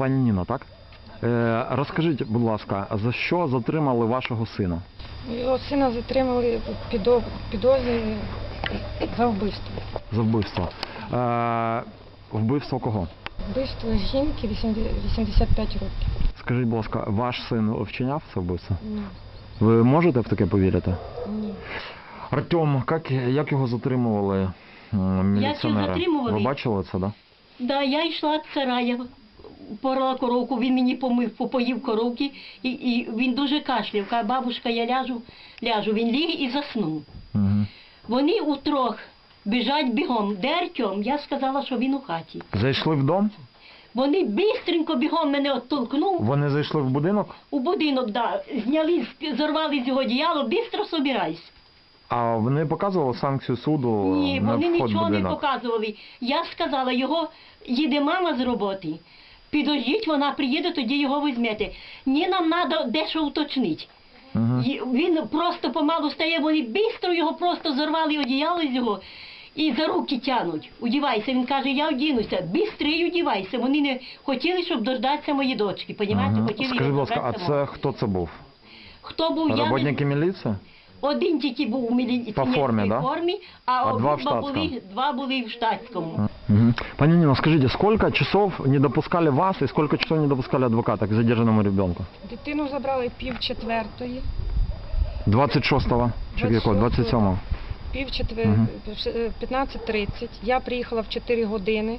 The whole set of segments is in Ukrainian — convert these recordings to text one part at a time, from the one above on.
Пані Ніно, так? Е, розкажіть, будь ласка, за що затримали вашого сина? Його сина затримали під об- підозрі за вбивство. За вбивство. Е, вбивство кого? Вбивство жінки 80 85 років. Скажіть, будь ласка, ваш син вчиняв це вбивство? Ні. Ви можете в таке повірити? Ні. Артем, як, як його затримували м, міліціонери? затримували? Ви бачили це, да? Да, я йшла з сарая, порала коровку, він мені помив, попоїв коровки, і, і він дуже кашляв. Каже, бабушка, я ляжу, ляжу. Він ліг і заснув. Угу. Вони утрох біжать бігом. Де Артем? Я сказала, що він у хаті. Зайшли в дом? Вони бистренько бігом мене оттолкнув Вони зайшли в будинок, у будинок, да, зняли, зорвали з його діяло, бистро собирайся. а вони показували санкцію суду Ні, на вони вход нічого не показували. Я сказала, його їде мама з роботи. Підождіть, вона приїде, тоді його візьмете. Ні, нам треба дещо уточнити. Угу. Він просто помалу стає, вони бистро його просто зорвали одіяло з його і за руки тянуть. Удівайся. Він каже, я одінуся. Бистрий одівайся. Вони не хотіли, щоб дождатися мої дочки. Угу. Хотіли Скажіть, будь ласка, а це хто це був? Хто був я не... Роботники міліції? Один тільки був у міліційній По формі, да? формі, а, А два в обидва штатському? були, два були в штатському. Угу. Пані Ніно, скажите, сколько часов не допускали вас и сколько часов не допускали адвоката к задержанному ребенку? Дитину забрали пів четвертої, 26-го чи якого? 27-го? пів четвер... Мгм. е, 15.30. Я приїхала в 4 години.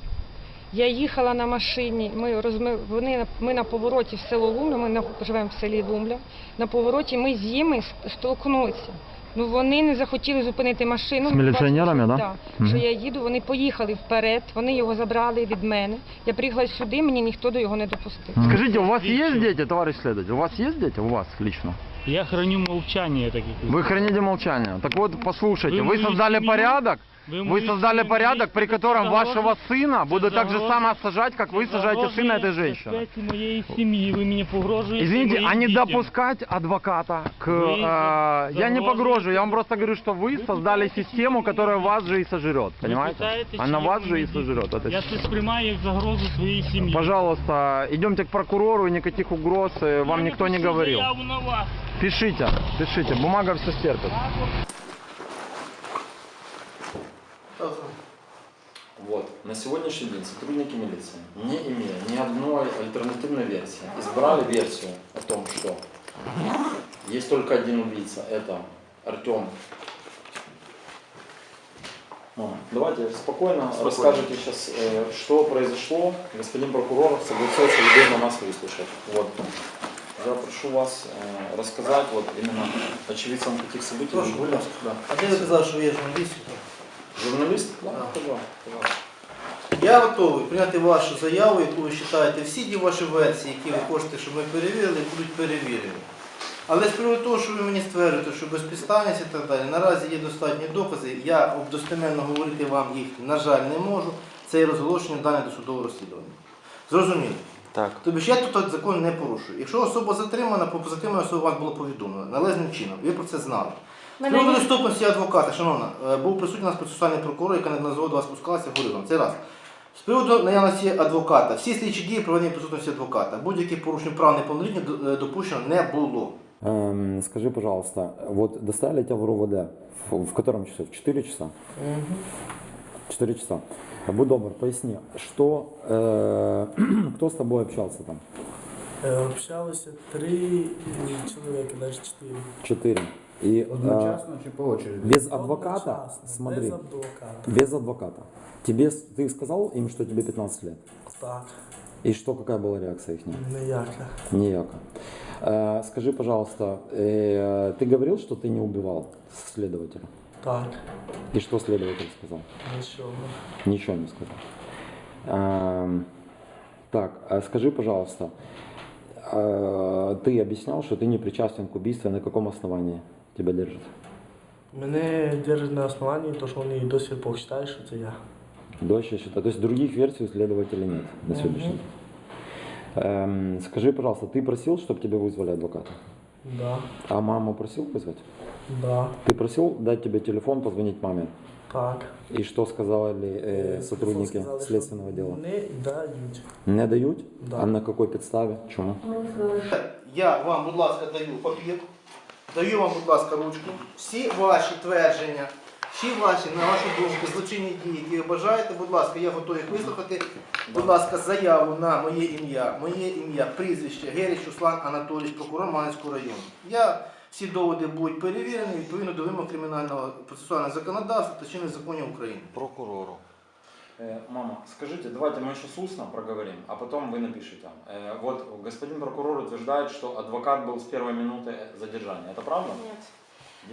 Я їхала на машині. Ми розми... вони на- ми на повороті в село Лумля. Ми на... живемо в селі Лумля. На повороті ми з ними с- столкнулися. Ну вони не захотіли зупинити машину. З міліціонерами, да? Так, Мгм. що я їду, вони поїхали вперед, вони його забрали від мене. Я приїхала сюди, мені ніхто до його не допустив. Скажите, Скажите, у вас есть дети, товарищ следователь? У вас есть дети? У вас лично? Я храню молчание, так как Вы храните молчание. Так вот, послушайте, Вы вы мою создали семью- порядок, Вы, вы мою создали семью порядок, при видите, котором это вашего загроза- сына будут так же загроза- само сажать, как вы сажаете загроза сына этой женщины. безопасности моей семьи, вы меня погрожаете Извините, моим а не детям. допускать адвоката к... Вы э, я не загроживаете- погрожу, я вам просто говорю, что вы Вы создали пытаетесь систему, чинить которая мои вас же и сожрет, Вы понимаете? пытаетесь Она вас чинить же и мои дети. сожрет. Это Я це сприймаю як загрозу своєї сім'ї. Пожалуйста, идемте к прокурору, и никаких угроз э, вам Я никто не напишу говорил. заяву на вас. Пишите, пишите, бумага все стерпит. Вот. На сегодняшний день сотрудники милиции, не имея ни одной альтернативной версии, избрали версию о том, что есть только один убийца, это Артем. Мама, Давайте спокойно, расскажете сейчас, э, что произошло. Господин прокурор согласился любезно нас выслушать. Вот. Я прошу вас э, рассказать вот именно очевидцам каких событий. Прошу, ласка. Да. А ви казали, що ви є журналіст? Я готовий прийняти вашу заяву, яку ви вважаєте, всі ті ваші версії, які ви хочете, щоб ми перевірили, будуть перевірені. Але з приводу того, що ви мені стверджуєте, що безпідставність і так далі, наразі є достатні докази. Я достеменно говорити вам їх, на жаль, не можу. Це є розголошення даних до судового розслідування. Зрозуміло. Так. Тобто ж я тут закон не порушую. Якщо особа затримана, по затриманій особі вас було повідомлено належним чином. Ви про це знали З Мене приводу є- доступності адвоката, шановна, е, був присутній у нас процесуальний прокурор, яка не до вас спускалася, говорив вам. Це раз. З приводу наявності адвоката, всі слідчі дії проведені в присутності адвоката. Будь-яких порушень прав неповнолітніх е, допущено не було. Эм, скажи, пожалуйста, вот доставили тебя в РУВД в, в котором часу? В 4 часа? 4 часа. Будь добр, поясни, что, э, кто с тобой общался там? Е, Общалося три е, чоловіки, навіть чотири. Четыре. И э, Одночасно чи по очереді? без адвоката, Одночасно, смотри, Без адвоката. без адвоката. Тебе, с- ты сказал им, что тебе 15 лет? Так, И что, какая была реакция их? ніяка. Ніяка. Э, скажи, пожалуйста, э, ты говорил, что ты не убивал следователя? Так, И что следователь сказал? нічого. Ничего не сказал. Эм, так, а скажи, пожалуйста, э, ты объяснял, что ты не причастен к убийству, на каком основании тебя держат? Мене держать на основанні, то що вони і досі почитають, що це я. Дольше счета. То есть других версий у следователя нет на сегодняшний день. Эм, скажи, пожалуйста, ты просил, чтобы тебе вызвали адвоката? Да, А маму просил вызвать? да, Ты просил дать тебе телефон, позвонить маме? Так. И что сказали э, Е, сотрудники сказали, що следственного дела? Не дають. Не дают? Да. А на какой подставе? Чему? Я вам, будь ласка, даю папір, Даю вам, будь ласка, ручку. Всі ваші твердження, всі ваші, на вашу думку, злочинні дії, які ви бажаєте, будь ласка, я готовий вислухати. Будь ласка, заяву на моє ім'я, моє ім'я, прізвище Геріч Руслан Анатолійович, прокурор Манецького району. Я всі доводи будуть перевірені відповідно до вимог кримінального процесуального законодавства та чинних законів України. Прокурору. Э, Мама, скажите, давайте мы еще устно проговорим, а потом вы напишите. Э, Вот господин прокурор утверждает, что адвокат был с первой минуты задержания. Это правда? Ні.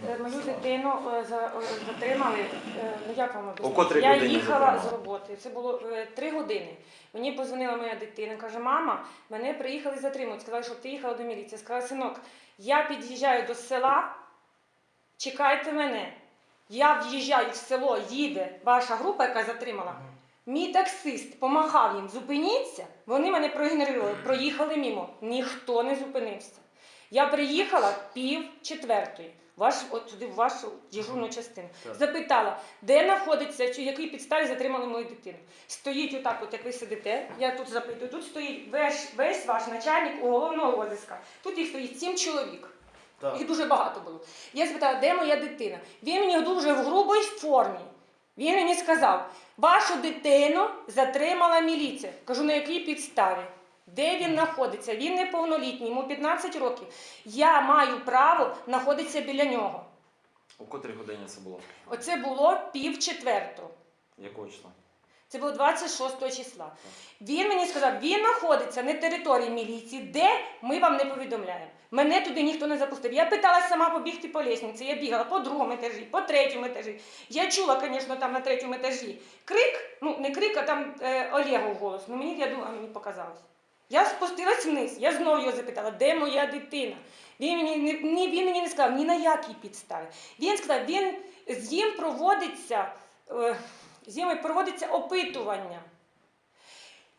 Е, Мою дитину е, за- е, затримали. е, Ну як вам О котрій об'яснити? Я годині їхала затримали? з роботи. Це було е, три години. Мені позвонила моя дитина. каже: мама, мене приїхали затримувати. Сказали, що ти їхала до міліції. Я Сказала, синок, я під'їжджаю до села, чекайте мене. Я в'їжджаю в село, їде ваша група, яка затримала. Мій таксист помахав їм, зупиніться. Вони мене проігнорували, проїхали мімо. Ніхто не зупинився. Я приїхала пів четвертої. Ваш, от туди в вашу дежурну частину. Запитала, де знаходиться, чи якій підставі затримали мою дитину. Стоїть отак, от як ви сидите. Я тут запитую. Тут стоїть весь, весь ваш начальник уголовного розіска. Тут їх стоїть сім чоловік. Так. Їх дуже багато було. Я спитала, де моя дитина? Він мені дуже в грубій формі. Він мені сказав, вашу дитину затримала міліція. Кажу, на якій підставі? Де він знаходиться? Він неповнолітній, йому 15 років. Я маю право знаходитися біля нього. У котрій годині це було? Оце було пів четвертого. Якого числа? Це було 26 числа. Він мені сказав, він знаходиться на території міліції, де ми вам не повідомляємо. Мене туди ніхто не запустив. Я питалася сама побігти по лісниці. Я бігала по другому етажі, по третьому етажі. Я чула, звісно, там на третьому етажі крик, ну не крик, а там е, Олегов голос. Ну мені я думала, мені показалось. Я спустилась вниз, я знову його запитала, де моя дитина. Він мені ні, він мені не сказав ні на якій підставі. Він сказав, він з ним проводиться. Е, з ними проводиться опитування.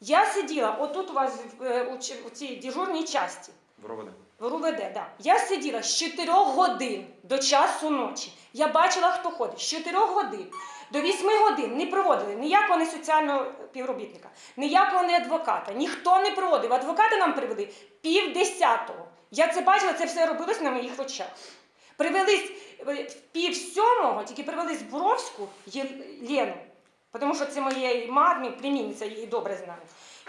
Я сиділа отут у вас е, у, цій дежурній часті, В РОВД. в РУВД, да. Я сиділа з 4 годин до часу ночі. Я бачила, хто ходить. З 4 годин до 8 годин не проводили ніякого не соціального співробітника, ніякого не адвоката. Ніхто не проводив. Адвокати нам привели пів десятого. Я це бачила, це все робилось на моїх очах. Привели е, пів сьомого, тільки привели з Боровську Є- Лену, тому що це моєї мамі, племінниця, її добре знаю.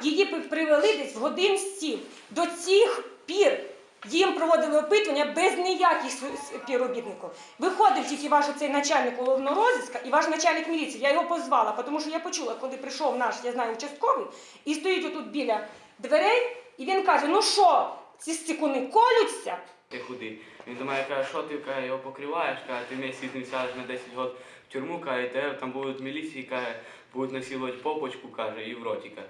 Її привели десь в годин сім. До цих пір їм проводили опитування без ніяких співробітників. Виходив тільки ваш цей начальник головного розіска і ваш начальник міліції. Я його позвала, тому що я почула, коли прийшов наш, я знаю, участковий, і стоїть отут біля дверей, і він каже: ну що, ці стікуни колються? Ти худий. Він до мене каже, що ти його покриваєш, каже, ти з сядеш на 10 років в тюрму, каже, і тебе там будуть міліції, каже, будуть насилувати попочку, каже, і в роті, каже.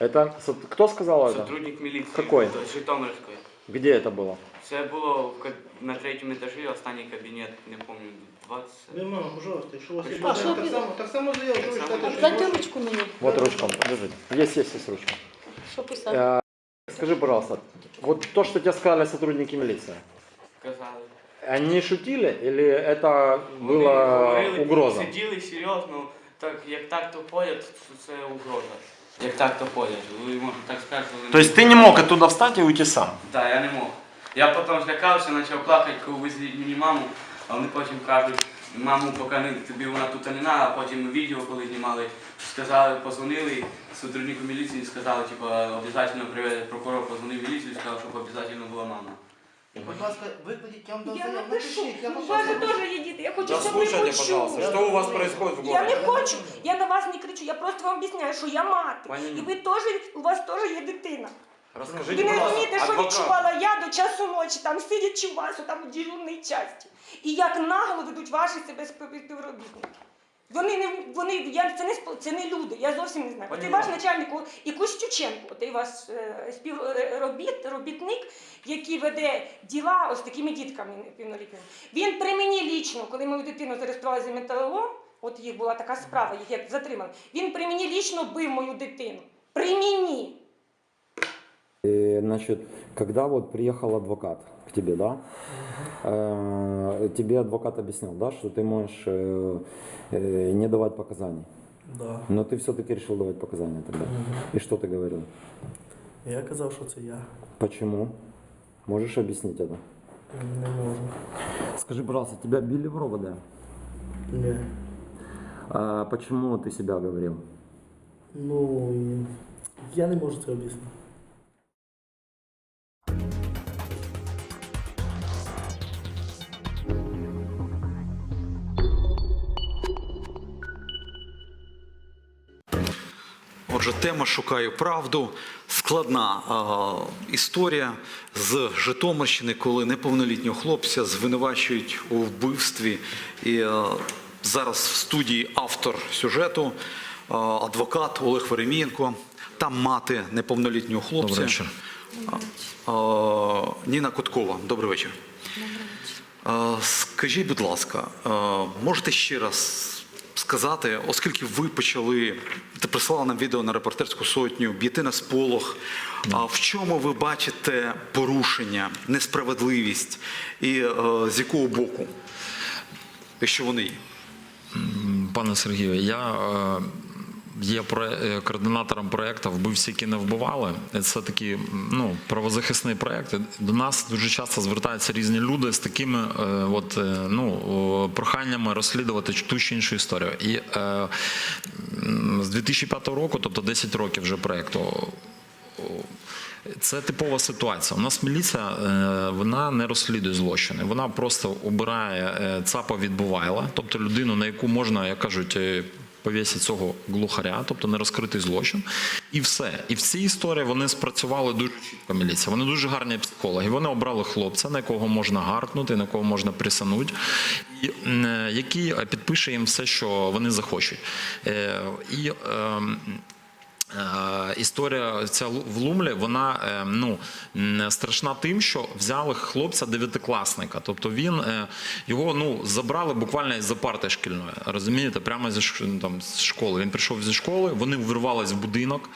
Это со- кто сказал это? Сотрудник міліції Какой? з Житомирської. Где это было? Це було в ка- на третьому етажі, останній кабінет, не пам'ятаю, 20. Ви, мама, пожалуйста, якщо у вас є А, бажання, що так ти- само, так само заяву, що ви Так само читаєте, що Дайте у вас- ручку мені. Вот ручка, держите. Есть, есть, есть ручка. Що писати? Э, Скажи, пожалуйста, вот то, что тебе сказали сотрудники милиции, Казали. они шутили или это Вони была говорили, угроза? Сиділи серйозно, так, як так то ходять, то це угроза. Як так то ходять, ви можете так сказати. вони То есть ты не мог оттуда встать и уйти сам? Так, я не мог. Я потім злякався, почав плакати, коли везли мені маму, а вони потім кажуть, маму, поки не, тобі вона тут не треба, а потім відео, коли знімали, сказали, позвонили сотруднику міліції, сказали, типу, обов'язково приведе прокурор, позвонив в міліцію і сказав, щоб обов'язково була мама. Будь ласка, викладіть, я вам дам Я заяву, напишу. напишіть, я У вам вас же дам теж є діти. Я хочу, Да щоб ви слушайте, почули. пожалуйста, что у вас происходит в Я городе? не хочу, я на вас не кричу, я просто вам об'ясняю, що я мати. Пані І ви теж, у вас теж є дитина. Расскажите, Ви не розумієте, що адвокат. відчувала я до часу ночі, там сидячи у вас, там у дежурній часті. І як нагло ведуть ваші себе спів- співробітники. Вони не вони, я це не це не люди, я зовсім не знаю. От і ваш начальник і Костюченко, от і ваш е, співробіт, робітник, який веде діла ось такими дітками півнолітніми. Він при мені лічно, коли мою дитину зареєстрували за металолом, от їх була така справа, їх як затримали. Він при мені лічно бив мою дитину. При мені. И, значит, когда вот приехал адвокат к тебе, да, э, тебе адвокат объяснял, да, что ты можешь э, э, не давать показаний. Да. Но ты все-таки решил давать показания тогда. И что ты говорил? Я казав, що це я. Почему? Можешь объяснить это? Не можу. Скажи, пожалуйста, тебя били в РОВД? Ні. А почему ты себя говорил? Ну, я не можу це об'яснити. Отже, тема Шукаю правду. Складна е, історія з Житомирщини, коли неповнолітнього хлопця звинувачують у вбивстві. І е, зараз в студії автор сюжету, е, адвокат Олег Веремієнко. Там мати неповнолітнього хлопця. Добрий вечір. Е, Ніна Коткова. Добрий вечір. Е, Скажіть, будь ласка, е, можете ще раз сказати, оскільки ви почали, ти прислала нам відео на репортерську сотню, б'єте на сполох, а в чому ви бачите порушення, несправедливість і е, з якого боку, якщо вони є? Пане Сергію, я е, є е, координатором проєкту Вбивці, які не вбивали. Це такий ну, правозахисний проєкт. До нас дуже часто звертаються різні люди з такими е, от, е, ну, проханнями розслідувати ту чи іншу історію. І з 2005 року, тобто 10 років вже проєкту, це типова ситуація. У нас міліція вона не розслідує злочини. Вона просто обирає ЦАПа відбувайла, тобто людину, на яку можна, як кажуть, е, цього глухаря, тобто не розкритий злочин, і все. І в цій історії вони спрацювали дуже чітко. Міліція. Вони дуже гарні психологи. Вони обрали хлопця, на якого можна гаркнути, на кого можна присанути, і е, який підпише їм все, що вони захочуть. Е, І ем, Е, Історія ця в Лумлі, вона е, ну страшна тим, що взяли хлопця дев'ятикласника. Тобто він е, його ну забрали буквально із за парти шкільної. Розумієте, прямо зі там з школи. Він прийшов зі школи, вони вирвались в будинок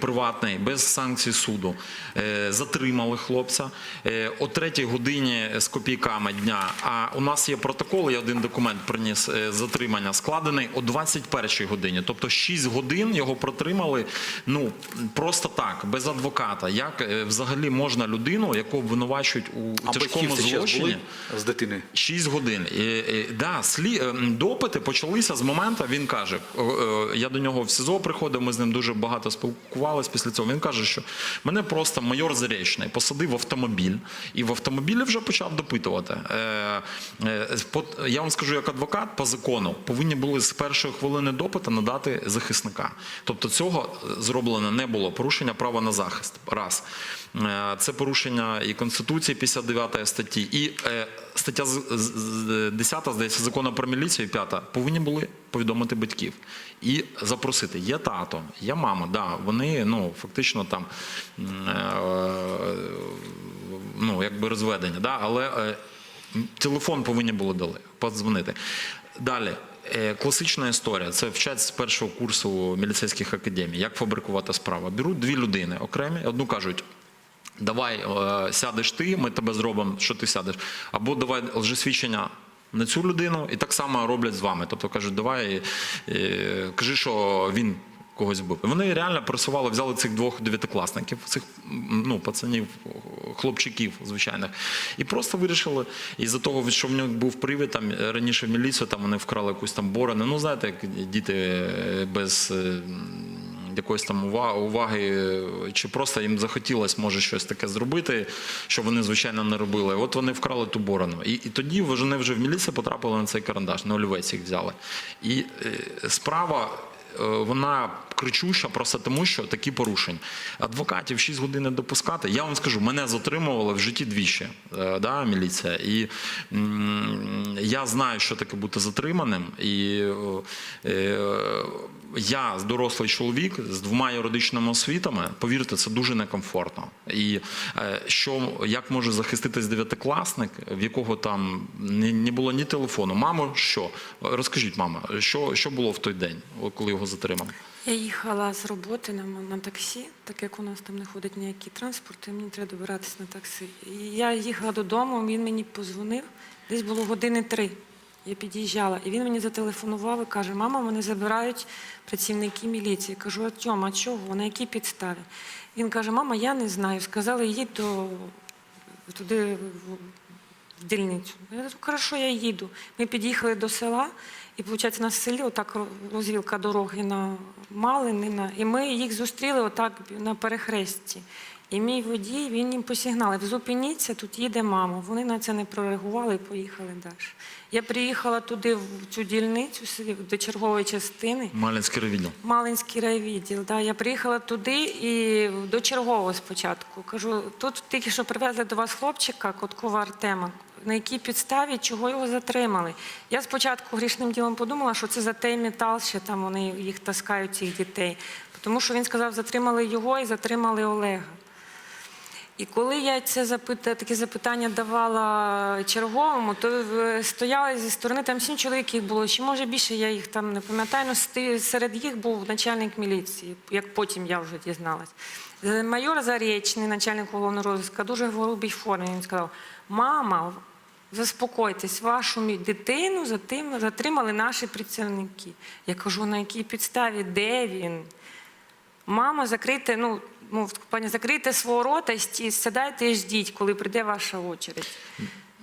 приватний, без санкцій суду. Е, Затримали хлопця Е, о третій годині з копійками дня. А у нас є протокол, я один документ приніс е, затримання, складений о 21 годині. Тобто 6 годин його протримали ну просто так, без адвоката. Як е, взагалі можна людину, яку обвинувачують у А тяжкому злочині? з дитиною? 6 годин. І, і, да, слі, е, допити почалися з моменту, він каже, е, я до нього в СІЗО приходив, ми з ним дуже багато спілкувалися після цього. Він каже, що мене просто майор Заречний посадив в автомобіль і в автомобілі вже почав допитувати. Е, е, я вам скажу, як адвокат по закону повинні були з першої хвилини допиту надати захисника. Тобто цього зроблено не було. Порушення права на захист. Раз. Е, Це порушення і Конституції 59 статті, і е, стаття з- з- з- 10, здається, закону про міліцію, 5, повинні були повідомити батьків і запросити. Є тато, є мама, да, вони ну, фактично там е, ну, якби розведені, да, але е, телефон повинні були дали, подзвонити. Далі. Е, Класична історія. Це вчать з першого курсу міліцейських академій. Як фабрикувати справу? Беруть дві людини окремі, одну кажуть. Давай е, сядеш ти, ми тебе зробимо, що ти сядеш. Або давай лжесвідчення на цю людину, і так само роблять з вами. Тобто кажуть, давай е, кажи, що він когось вбив. Вони реально пресували, взяли цих двох дев'ятикласників, цих ну, пацанів, хлопчиків звичайних, і просто вирішили, із-за того, що в нього був привід там раніше в міліцію, там вони вкрали якусь там борону. Ну, знаєте, як діти е, без. е, якоїсь там уваги, чи просто їм захотілося може щось таке зробити, що вони звичайно не робили. От вони вкрали ту борону. І, і тоді вони вже в міліцію потрапили на цей карандаш, на олівець їх взяли. І е, справа. Е, Вона кричуща просто тому, що такі порушень. Адвокатів 6 годин не допускати. Я вам скажу, мене затримували в житті двічі, е, да, міліція. І я знаю, що таке бути затриманим. І е, я дорослий чоловік з двома юридичними освітами, повірте, це дуже некомфортно. І е, що як може захиститись дев'ятикласник, в якого там не було ні телефону. Мамо, що розкажіть, мама, що, що було в той день, коли його затримали? Я їхала з роботи на, на таксі, так як у нас там не ходить ніякий транспорт, і мені треба добиратися на таксі. Я їхала додому, він мені позвонив, десь було години три. Я під'їжджала, і він мені зателефонував і каже: мама, мене забирають працівники міліції. Я кажу, Артем, а чого? На якій підставі? Він каже, мама, я не знаю. Сказали, їдь до туди в дільницю. Я кажу, хорошо, я їду. Ми під'їхали до села, і виходить, на селі отак розвілка дороги на Малини, на, і ми їх зустріли отак на перехресті. І мій водій, він їм посігнав, зупиніться, тут їде мама. Вони на це не прореагували і поїхали далі. Я приїхала туди, в цю дільницю, до чергової частини. Малинський райвідділ. Малинський райвідділ. Да. Я приїхала туди і до чергового спочатку. Кажу, тут тільки що привезли до вас хлопчика, Коткова Артема. На якій підставі, чого його затримали? Я спочатку грішним ділом подумала, що це за той метал, ще там вони їх таскають, цих дітей. Тому що він сказав, затримали його і затримали Олега. І коли я це запита, таке запитання давала черговому, то стояли зі сторони там сім чоловік їх було, чи може більше я їх там не пам'ятаю. але серед їх був начальник міліції, як потім я вже дізналась. Е, Майор Зарічний, начальник головного розвитку, дуже в голубій формі. Він сказав: Мама, заспокойтесь, вашу дитину затримали наші працівники. Я кажу, на якій підставі, де він? Мама, закрийте, ну, мов, пані, закрийте свого рота, сідайте і ждіть, коли прийде ваша очередь.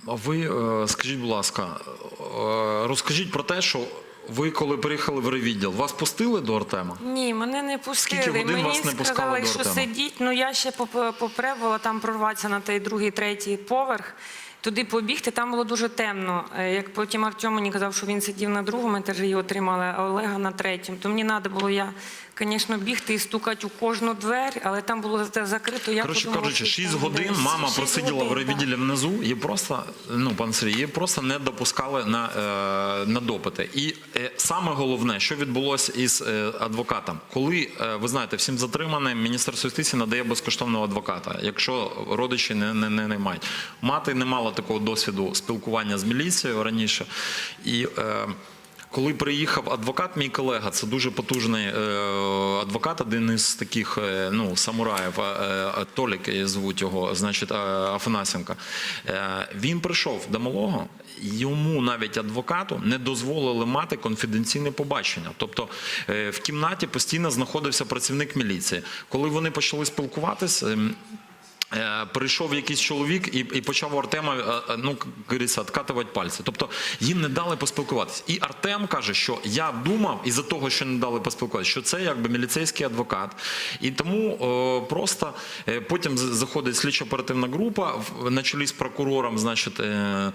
А ви е, скажіть, будь ласка, е, розкажіть про те, що ви, коли приїхали в райвідділ, вас пустили до Артема? Ні, мене не пустили. Скільки годин Мені вас не сказали, до що сидіть. Ну я ще попробувала там прорватися на той другий, третій поверх. Туди побігти, там було дуже темно. Е, Як потім Артем мені казав, що він сидів на другому етажі, його тримали, а Олега на третьому. То мені треба було я, звісно, бігти і стукати у кожну двері, але там було за- закрито. Я Коротше подумала, кажучи, 6 годин десь. мама Шість просиділа в годин, райвідділі внизу, її просто, ну, пан Сергій, її просто не допускали на, е, на допити. І е, саме головне, що відбулося із адвокатом. Коли, ви знаєте, всім затриманим Міністерство юстиції надає безкоштовного адвоката, якщо родичі не, не, не, не мають. Мати не мала такого досвіду спілкування з міліцією раніше. І е, коли приїхав адвокат, мій колега, це дуже потужний е, адвокат, один із таких е, ну, самураїв, е, Толік звуть його, значить, е, Афанасенка. Е, він прийшов до малого, йому навіть адвокату не дозволили мати конфіденційне побачення. Тобто е, в кімнаті постійно знаходився працівник міліції. Коли вони почали спілкуватися, ем, Е, Прийшов якийсь чоловік і, і почав у Артема, е, е, ну, говориться, відкатувати пальці. Тобто їм не дали поспілкуватися. І Артем каже, що я думав, із-за того, що не дали поспілкуватися, що це якби міліцейський адвокат. І тому е, просто е, потім заходить слідчо-оперативна група на чолі з прокурором, значить, е,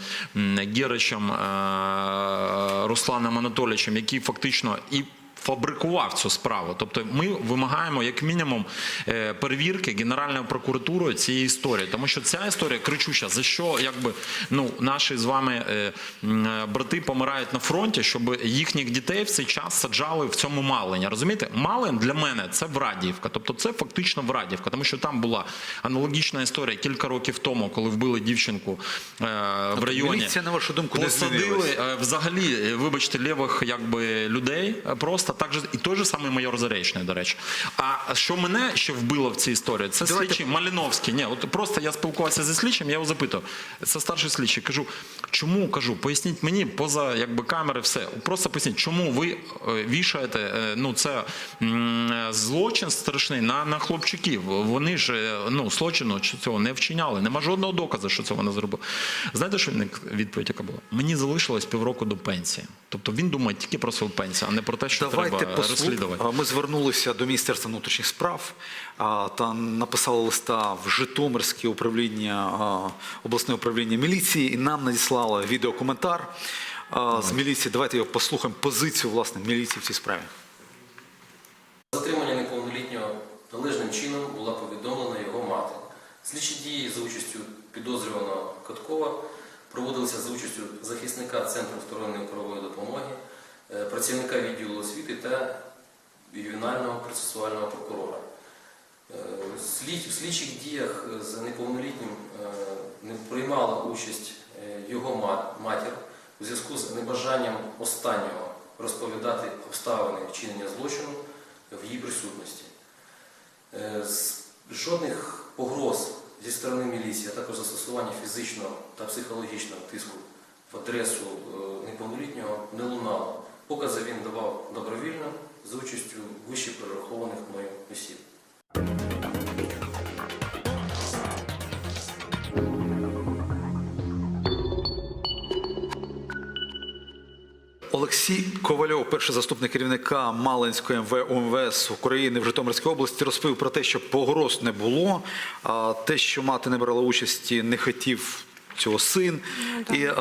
Геричем е, Русланом Анатолійовичем, який фактично і фабрикував цю справу. Тобто ми вимагаємо як мінімум е, перевірки Генеральною прокуратурою цієї історії, тому що ця історія кричуща. За що якби ну наші з вами е, е, брати помирають на фронті, щоб їхніх дітей в цей час саджали в цьому Малині. Розумієте, Малин для мене це Врадіївка, тобто це фактично Врадіївка, тому що там була аналогічна історія кілька років тому, коли вбили дівчинку в районі. Міліція, на вашу думку, не Посадили взагалі, вибачте, лівих якби людей просто так же і той же самий майор Заречний, до речі. А що мене ще вбило в цій історії? Це Давайте- слідчий Маліновський. Ні, от просто я спілкувався зі слідчим, я його запитав. Це старший слідчий. Кажу, чому кажу, поясніть мені поза якби камери, все. Просто поясніть, чому ви е, вішаєте е, ну це злочин страшний на, на хлопчиків. Вони ж е, ну злочину чи цього не вчиняли. Нема жодного доказу, що це вони зробили. Знаєте, що відповідь яка була? Мені залишилось півроку до пенсії. Тобто він думає тільки про свою пенсію, а не про те, що Давайте треба послу- розслідувати. Ми звернулися до Міністерства внутрішніх справ та написали листа в Житомирське управління обласне управління міліції, і нам надіслали відеокоментар з міліції. Давайте його послухаємо позицію власне міліції в цій справі. Затримання неповнолітнього належним чином була повідомлена його мати. Слідчі дії за участю підозрюваного Коткова проводилися за участю захисника Центру вторинної правової допомоги, е, працівника відділу освіти та ювенального процесуального прокурора. Е, В слідчих діях з неповнолітнім е, не приймала участь його матір у зв'язку з небажанням останнього розповідати обставини вчинення злочину в її присутності. Жодних погроз зі сторони міліції, а також застосування фізичного та психологічного тиску в адресу е, неповнолітнього не лунало. Покази він давав добровільно з участю вище перерахованих мною осіб. Олексій Ковальов, перший заступник керівника Малинської МВ УМВС України в Житомирській області, розповів про те, що погроз не було, а те, що мати не брала участі, не хотів цього син. І е,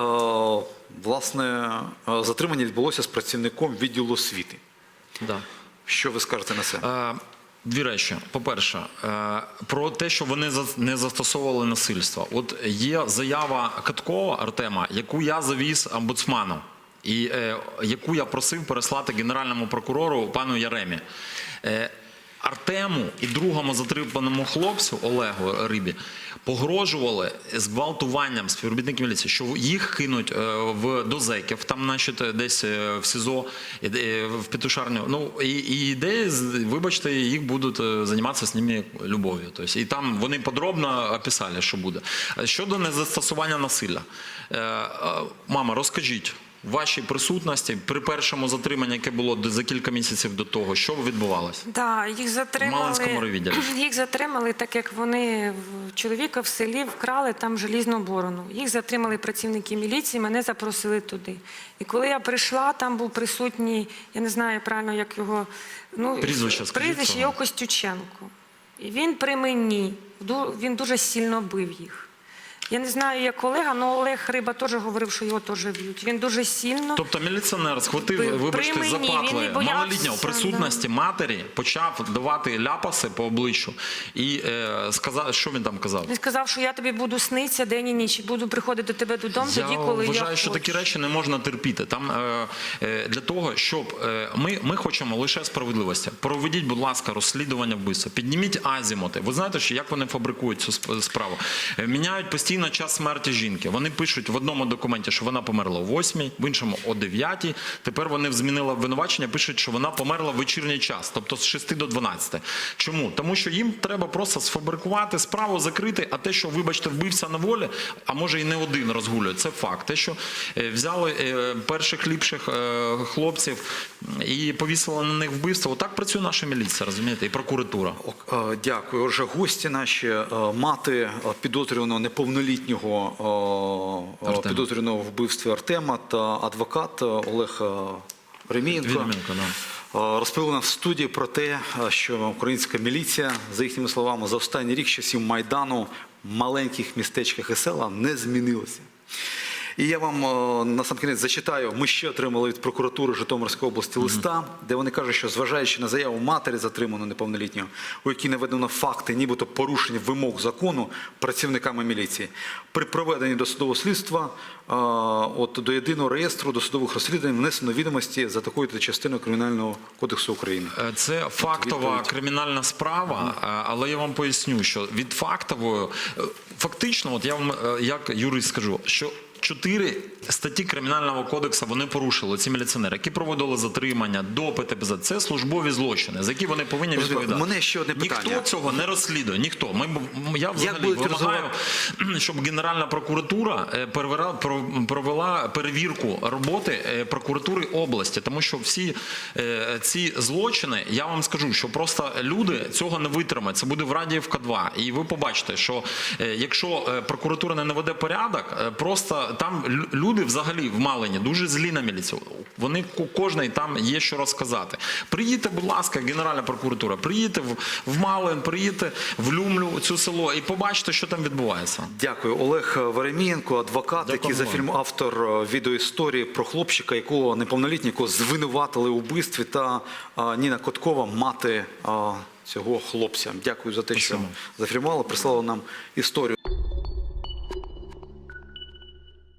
власне затримання відбулося з працівником відділу освіти. Да. Що ви скажете на це? Е, Дві речі. По-перше, е, про те, що вони не застосовували насильства. От є заява Каткова Артема, яку я завіз омбудсману, і е, яку я просив переслати генеральному прокурору пану Яремі. Е, Артему і другому затриманому хлопцю Олегу Рибі погрожували зґвалтуванням співробітників міліції, що їх кинуть е, в до зеків, там, значить, десь е, в СІЗО, е, в петушарню. Ну і, і ідеї, вибачте, їх будуть займатися з ними любов'ю. Тобто, і там вони подробно описали, що буде. Щодо незастосування насилля, мама, розкажіть. В вашій присутності при першому затриманні, яке було за кілька місяців до того, що відбувалося? Да, їх затримали. Малинському райвідділі. Їх затримали, так як вони в чоловіка в селі вкрали там желізну борону. Їх затримали працівники міліції, мене запросили туди. І коли я прийшла, там був присутній, я не знаю правильно, як його ну Прізвище прізвище його Костюченко. І він при мені, він дуже сильно бив їх. Я не знаю, як колега, але Олег Риба теж говорив, що його теж б'ють. Він дуже сильно. Тобто міліціонер схватив, вибачте, за патли малолітнього присутності матері, почав давати ляпаси по обличчю і е, сказав, що він там казав? Він сказав, що я тобі буду снитися день і ніч, і буду приходити до тебе додому Я тоді, коли вважаю, я що хочу. такі речі не можна терпіти. Там е, е, для того, щоб е, ми, ми хочемо лише справедливості. Проведіть, будь ласка, розслідування вбивства. Підніміть азімоти. Ви знаєте, що як вони фабрикують цю справу? Е, Міняють постійно час смерті жінки. Вони пишуть в одному документі, що вона померла о 8, в іншому о 9. Тепер вони змінили обвинувачення, пишуть, що вона померла в вечірній час, тобто з 6 до 12. Чому? Тому що їм треба просто сфабрикувати справу, закрити, а те, що, вибачте, вбився на волі, а може і не один розгулює, це факт. Те, що е, взяли е, перших ліпших е, хлопців і повісили на них вбивство. Отак працює наша міліція, розумієте, і прокуратура. Дякую. Отже, гості наші мати підозрюваного неповнолітнього е, е, Артема. підозрюваного в вбивстві Артема та адвокат Олег Ремієнко. Да. Е, Розповіли нам в студії про те, що українська міліція, за їхніми словами, за останній рік часів Майдану в маленьких містечках і села не змінилася. І я вам е, на сам кінець зачитаю. Ми ще отримали від прокуратури Житомирської області листа, де вони кажуть, що зважаючи на заяву матері затриманого неповнолітнього, у якій наведено факти, нібито порушення вимог закону працівниками міліції, при проведенні досудового слідства е, от до єдиного реєстру досудових розслідувань внесено відомості за такою то частиною кримінального кодексу України. Е, Це фактова відповідь. кримінальна справа, але я вам поясню, що від фактової, фактично, от я вам як юрист скажу, що чотири статті кримінального кодексу вони порушили ці міліціонери, які проводили затримання, допити, це службові злочини, за які вони повинні відповідати. Мене ще одне питання. Ніхто цього не розслідує. Ніхто. Ми я взагалі вимагаю, щоб Генеральна прокуратура е, про- провела перевірку роботи е, прокуратури області, тому що всі е, ці злочини, я вам скажу, що просто люди цього не витримають. Це буде в Радіївка 2. І ви побачите, що якщо прокуратура не наведе порядок, просто там лю- люди взагалі в Малині дуже злі на міліцію. Вони ко- кожний там є що розказати. Приїдьте, будь ласка, Генеральна прокуратура, приїдьте в, Малин, приїдьте в Люмлю, цю село, і побачите, що там відбувається. Дякую. Олег Веремієнко, адвокат, Дякую який за фільм автор е, відеоісторії про хлопчика, якого неповнолітнього звинуватили у вбивстві, та е, Ніна Коткова, мати е, цього хлопця. Дякую за те, що зафільмували, прислали нам історію.